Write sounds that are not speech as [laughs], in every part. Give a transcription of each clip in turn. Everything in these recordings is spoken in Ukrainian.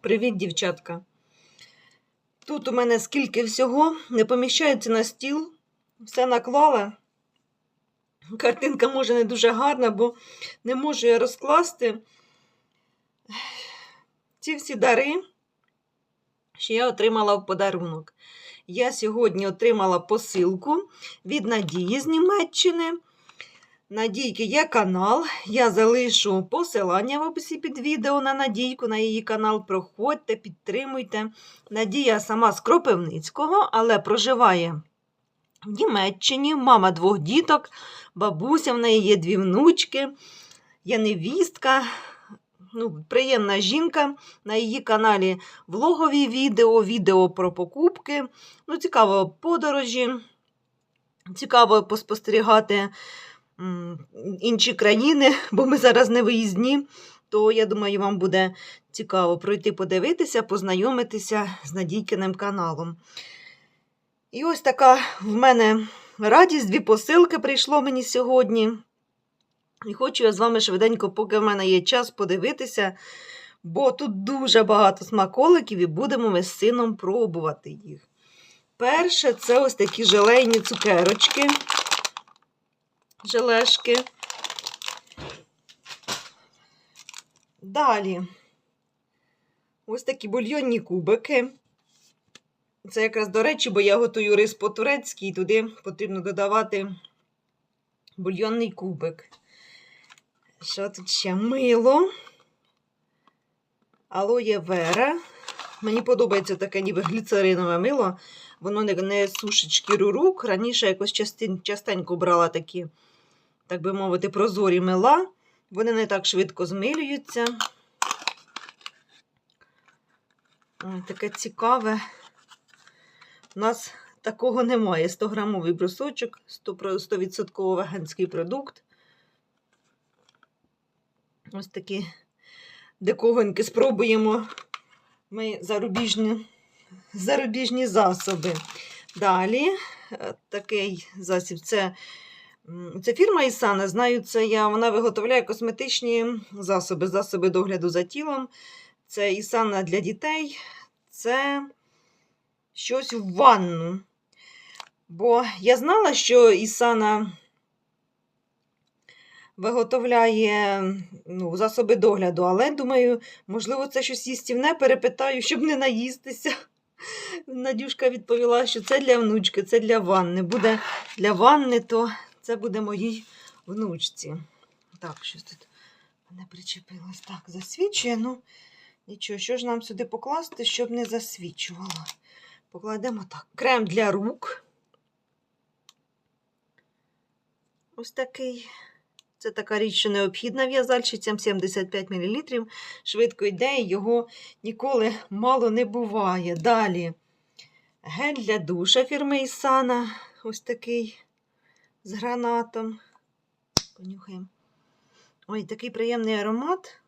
Привіт, дівчатка. Тут у мене скільки всього не поміщається на стіл, все наклала. Картинка може не дуже гарна, бо не можу я розкласти ці всі дари, що я отримала в подарунок. Я сьогодні отримала посилку від Надії з Німеччини. Надійки є канал. Я залишу посилання в описі під відео на Надійку, на її канал. Проходьте, підтримуйте. Надія сама з Кропивницького, але проживає в Німеччині. Мама двох діток, бабуся, в неї є дві внучки, є невістка. Ну, приємна жінка. На її каналі влогові відео, відео про покупки. Ну, цікаво подорожі. Цікаво поспостерігати інші країни, [laughs] бо ми зараз не виїзні. То я думаю, вам буде цікаво пройти подивитися, познайомитися з Надійкиним каналом. І ось така в мене радість, дві посилки прийшло мені сьогодні. І хочу я з вами швиденько, поки в мене є час, подивитися, бо тут дуже багато смаколиків і будемо ми з сином пробувати їх. Перше, це ось такі желейні цукерочки, желешки. Далі ось такі бульйонні кубики. Це якраз до речі, бо я готую рис по-турецьки, і туди потрібно додавати бульйонний кубик. Що тут ще? Мило, алоє вера. Мені подобається таке ніби гліцеринове мило. Воно не, сушить шкіру рук. Раніше якось частенько брала такі, так би мовити, прозорі мила. Вони не так швидко змилюються. Ой, таке цікаве. У нас такого немає. 100-грамовий брусочок, 100% веганський продукт. Ось такі диковинки спробуємо ми зарубіжні, зарубіжні засоби. Далі е, такий засіб це, це фірма Ісана. Знаю, це я. Вона виготовляє косметичні засоби, засоби догляду за тілом. Це Ісана для дітей. Це щось в ванну. Бо я знала, що Ісана виготовляє ну, засоби догляду, але думаю, можливо, це щось їстівне, перепитаю, щоб не наїстися. Надюшка відповіла, що це для внучки, це для ванни. Буде для ванни, то це буде моїй внучці. Так, щось тут мене причепилось. Так, засвічує. Ну, нічого, що ж нам сюди покласти, щоб не засвічувало. Покладемо так. Крем для рук. Ось такий. Це така річ, що необхідна в'язальщицям 75 мл. Швидко йде, його ніколи мало не буває. Далі гель для душа фірми Ісана. Ось такий з гранатом. Понюхаємо. Ой, такий приємний аромат.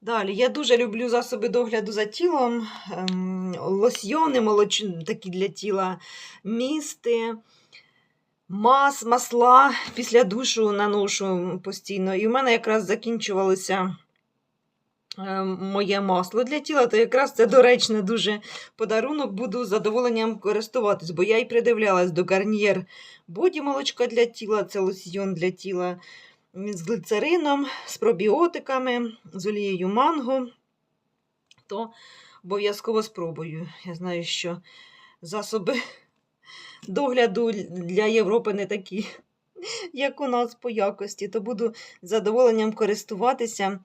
Далі, я дуже люблю засоби догляду за тілом, ем, лосьйони молоч... такі для тіла, місти, мас, масла після душу наношу постійно. І в мене якраз закінчувалося ем, моє масло для тіла, то якраз це доречне дуже подарунок, буду з задоволенням користуватись, бо я й придивлялась до гарнієр боді молочка для тіла, це лосьйон для тіла. З глицерином, з пробіотиками, з олією манго, то обов'язково спробую. Я знаю, що засоби догляду для Європи не такі, [laughs] як у нас по якості, то буду з задоволенням користуватися.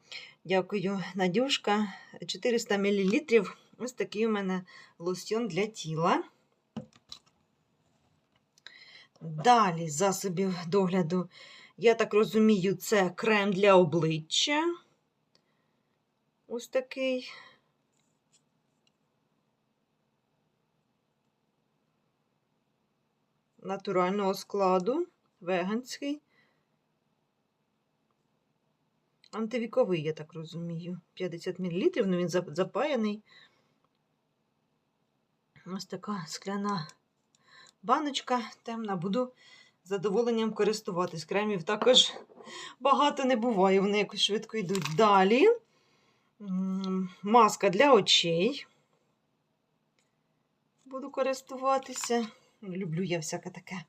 Дякую, Надюшка. 400 мл. Ось такий у мене лосьйон для тіла. Далі засобів догляду. Я так розумію, це крем для обличчя. Ось такий. Натурального складу, веганський. Антивіковий, я так розумію. 50 мл, ну він запаяний. Ось така скляна баночка темна. Буду з задоволенням користуватись. Кремів також багато не буває, вони якось швидко йдуть. Далі маска для очей. Буду користуватися. Люблю я всяке таке.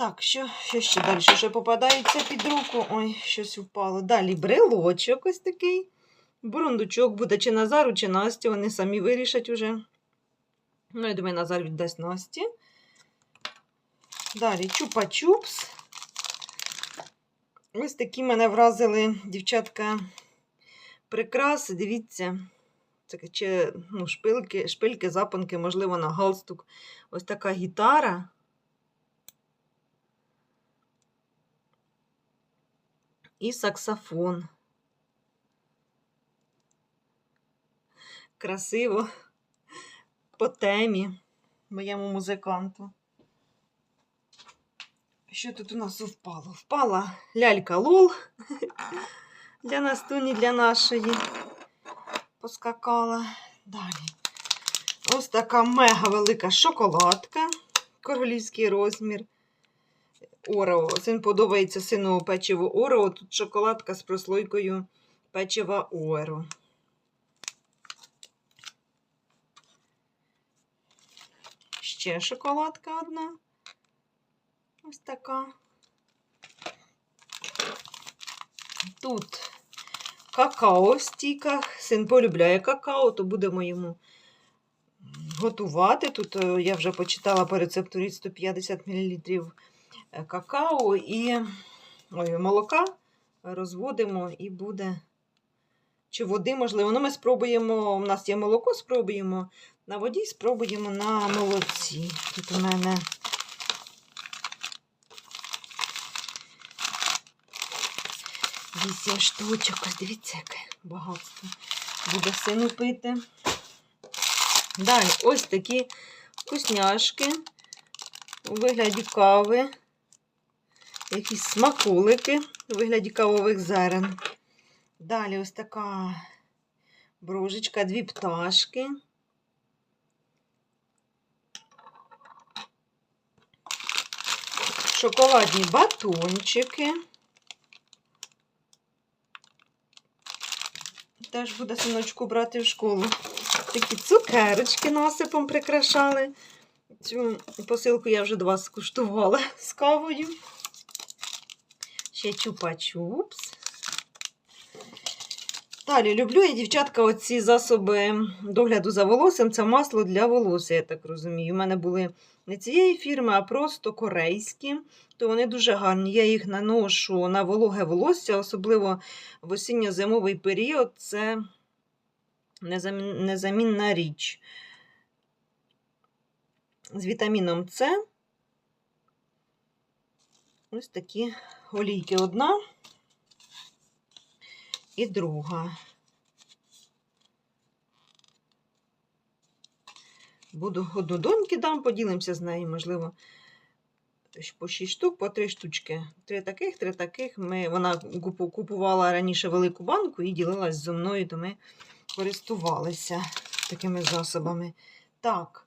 Так, що, що ще далі? Ще попадається під руку. Ой, щось впало. Далі брелочок ось такий. Бурундучок буде чи Назару, чи Насті. Вони самі вирішать уже. Ну, я думаю, Назар віддасть Насті. Далі чупа-чупс. Ось такі мене вразили дівчатка прикраси. Дивіться. Це чи, ну, шпильки, шпильки, запонки, можливо, на галстук. Ось така гітара. І саксофон. Красиво. По темі моєму музиканту. Що тут у нас впало? Впала лялька Лол для Настуні, для нашої. Поскакала. Далі. Ось така мега велика шоколадка. Королівський розмір. Орео. Син подобається сину печиво Орео. Тут шоколадка з прослойкою печива Орео. Ще шоколадка одна. Ось така. Тут какао в стіках. Син полюбляє какао, то будемо йому готувати. Тут е, я вже почитала по рецептурі 150 мл какао і ой, молока розводимо і буде. Чи води, можливо. Ну, ми спробуємо, у нас є молоко, спробуємо на воді, спробуємо на молоці. Тут у мене вісім штучок. Ось дивіться, яке багатство. Буде сину пити. Далі ось такі вкусняшки у вигляді кави. Якісь смаколики у вигляді кавових зерен. Далі ось така бружечка, дві пташки. Шоколадні батончики. Теж буде синочку брати в школу. Такі цукерочки насипом прикрашали. Цю посилку я вже два скуштувала з кавою. Ще чупа-чупс. Далі люблю я, дівчатка, оці засоби догляду за волоссям. Це масло для волосся, я так розумію. У мене були не цієї фірми, а просто корейські. То вони дуже гарні. Я їх наношу на вологе волосся, особливо в осінньо-зимовий період. Це незамін- незамінна річ. З вітаміном С. Ось такі олійки одна і друга. Буду одну доньки дам, поділимося з нею, можливо, по 6 штук, по 3 штучки. Три таких, три таких. Ми, вона купувала раніше велику банку і ділилась зі мною, то ми користувалися такими засобами. Так,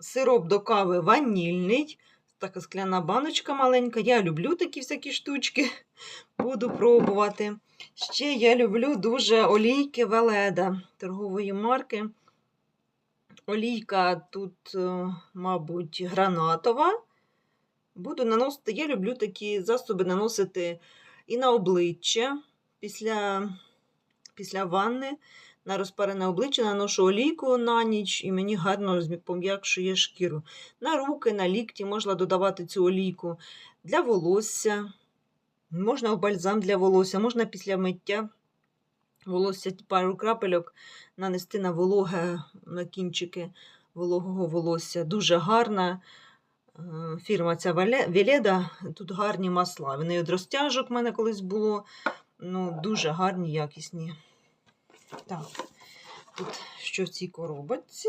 сироп до кави ванільний. Така скляна баночка маленька. Я люблю такі всякі штучки. [laughs] Буду пробувати. Ще я люблю дуже олійки Веледа торгової марки. Олійка тут, е, мабуть, гранатова. Буду наносити, я люблю такі засоби наносити і на обличчя після, після ванни. На розпарене обличчя наношу олійку на ніч і мені гарно пом'якшує шкіру. На руки, на лікті можна додавати цю олійку для волосся. Можна бальзам для волосся, можна після миття волосся пару крапельок нанести на вологе, на кінчики вологого волосся. Дуже гарна е, фірма ця Веледа. Тут гарні масла. Вони від розтяжок в мене колись було. Ну, дуже гарні, якісні. Так, тут що в цій коробочці?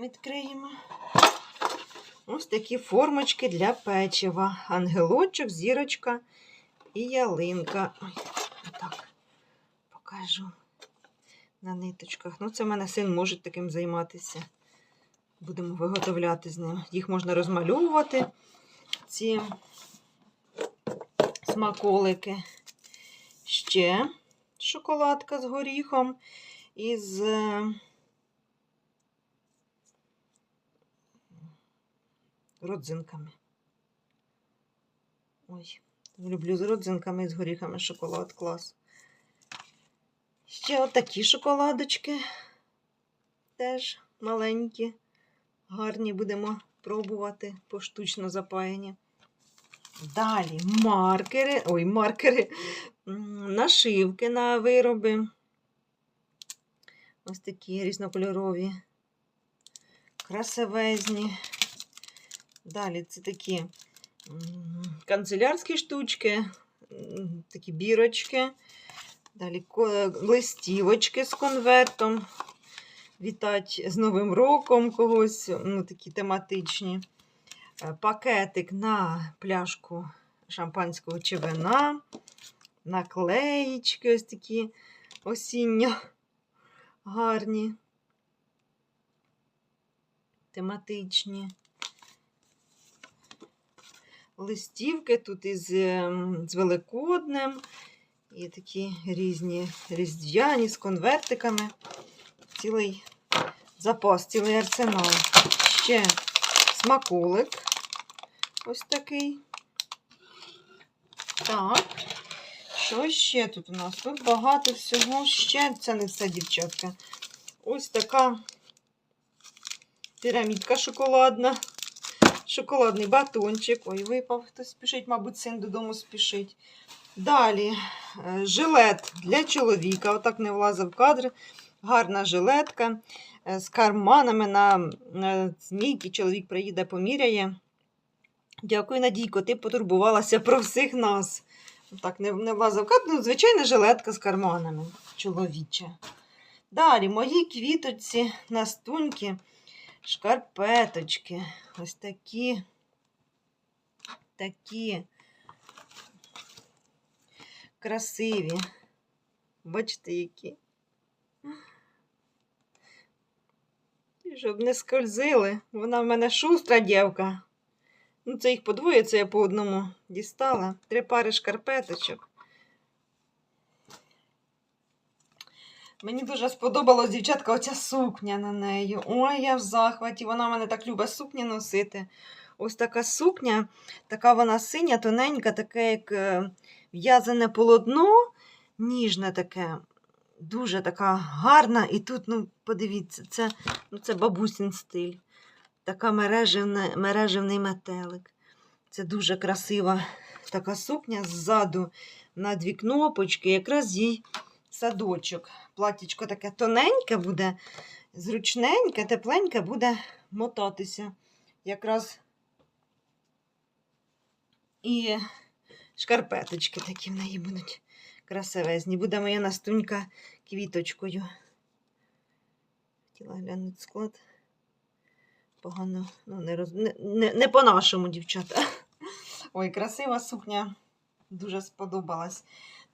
Відкриємо. Ось такі формочки для печива. Ангелочок, зірочка і ялинка. Ой, отак покажу на ниточках. Ну, це в мене син може таким займатися. Будемо виготовляти з ним. Їх можна розмальовувати, ці смаколики. Ще шоколадка з горіхом і з е, родзинками. Ой, люблю з родзинками і з горіхами шоколад клас. Ще отакі шоколадочки. Теж маленькі, гарні будемо пробувати поштучно запаяні. Далі маркери, ой, маркери, нашивки на вироби. Ось такі різнокольорові, красивезні. Далі це такі канцелярські штучки, такі бірочки. Далі листівочки з конвертом. Вітать з Новим роком когось, ну такі тематичні. Е, Пакетик на пляшку шампанського чи вина, наклеїчки ось такі осінньо гарні, тематичні. Листівки тут із ем, з Великоднем. І такі різні різдвяні з конвертиками. Цілий запас, цілий арсенал. Ще смаколик. Ось такий. Так. Що ще тут у нас? Тут багато всього. Ще це не все, дівчатка. Ось така пірамідка шоколадна. Шоколадний батончик. Ой, випав. Хтось спішить, мабуть, син додому спішить. Далі е, жилет для чоловіка. Отак не влазив в кадр. Гарна жилетка е, з карманами на е, змійки. Чоловік приїде, поміряє. Дякую, Надійко, ти потурбувалася про всіх нас. Так, не, не в. Ну, звичайна жилетка з карманами. Чоловіча. Далі мої квіточці, настуньки, шкарпеточки. Ось такі. Такі красиві. Бачите, які. Щоб не скользили. Вона в мене шустра дівка. Ну, це їх подвоє, це я по одному дістала. Три пари шкарпеточок. Мені дуже сподобалась, дівчатка, оця сукня на неї. Ой, я в захваті. Вона мене так любить сукні носити. Ось така сукня, така вона синя, тоненька, таке, як е, в'язане полотно, ніжне таке, дуже така гарна. І тут, ну, подивіться, це, ну, це бабусін стиль. Така мережевна, мережевний метелик. Це дуже красива така сукня ззаду на дві кнопочки, якраз їй садочок. Платічко таке тоненьке буде, зручненьке, тепленьке буде мотатися. Якраз і шкарпеточки такі в неї будуть красивезні. Буде моя настунька квіточкою. Хотіла глянути склад. Погано, ну, не, роз... не, не, не по-нашому, дівчата. [laughs] Ой, красива сукня. Дуже сподобалась.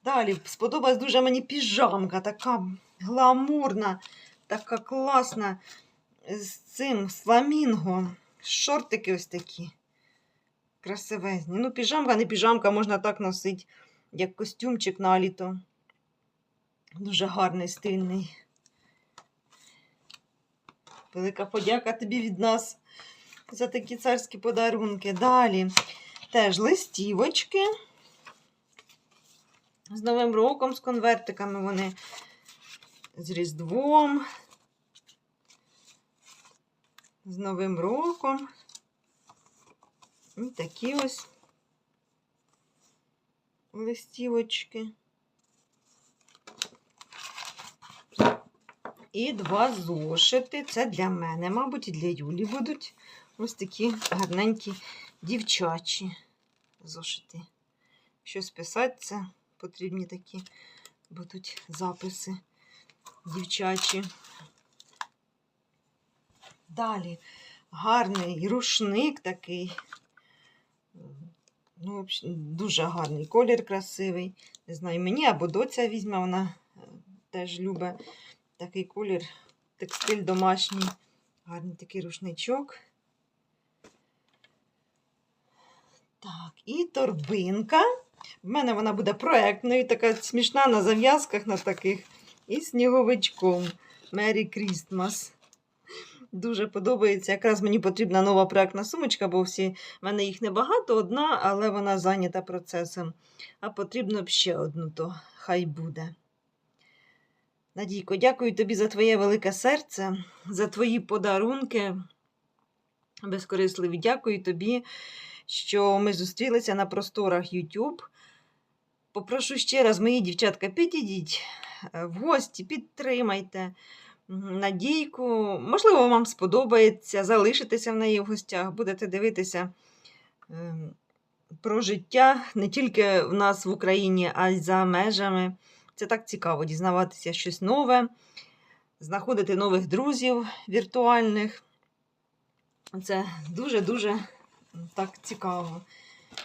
Далі сподобалась дуже мені піжамка, така гламурна, така класна. З цим з фламінго. Шортики ось такі. Красивезні. Ну, піжамка, не піжамка, можна так носити, як костюмчик на літо. Дуже гарний, стильний. Велика подяка тобі від нас за такі царські подарунки. Далі теж листівочки. З Новим роком, з конвертиками вони з Різдвом. З Новим роком. І такі ось листівочки. І два зошити. Це для мене, мабуть, і для Юлі будуть ось такі гарненькі дівчачі зошити. Щось писати, це потрібні такі будуть записи дівчачі. Далі гарний рушник такий. Ну, дуже гарний колір красивий. Не знаю, мені або доця візьме, вона е, теж любить такий колір, текстиль домашній, Гарний такий рушничок. Так, і торбинка. В мене вона буде проектною, така смішна на зав'язках на таких. І сніговичком. Мері Крістмас. Дуже подобається. Якраз мені потрібна нова проектна сумочка, бо всі в мене їх небагато, одна, але вона зайнята процесом. А потрібно б ще одну, то хай буде. Надійко, дякую тобі за твоє велике серце, за твої подарунки. Безкорисливі, дякую тобі, що ми зустрілися на просторах YouTube. Попрошу ще раз, мої дівчатка, підійдіть е, в гості, підтримайте Надійку. Можливо, вам сподобається, залишитися в неї в гостях, будете дивитися ем, про життя не тільки в нас в Україні, а й за межами. Це так цікаво дізнаватися щось нове, знаходити нових друзів віртуальних. Це дуже-дуже так цікаво.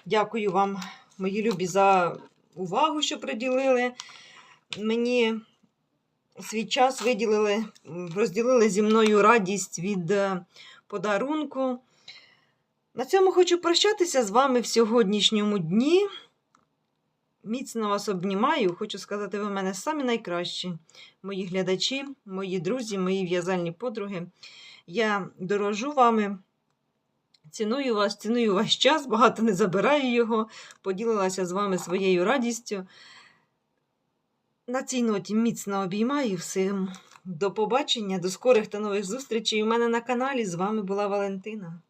Дякую вам, мої любі, за увагу, що приділили. Мені свій час виділили, розділили зі мною радість від е, подарунку. На цьому хочу прощатися з вами в сьогоднішньому дні. Міцно вас обнімаю. Хочу сказати, ви в мене самі найкращі, мої глядачі, мої друзі, мої в'язальні подруги. Я дорожу вами, ціную вас, ціную ваш час, багато не забираю його, поділилася з вами своєю радістю. На цій ноті міцно обіймаю всім. До побачення, до скорих та нових зустрічей у мене на каналі. З вами була Валентина.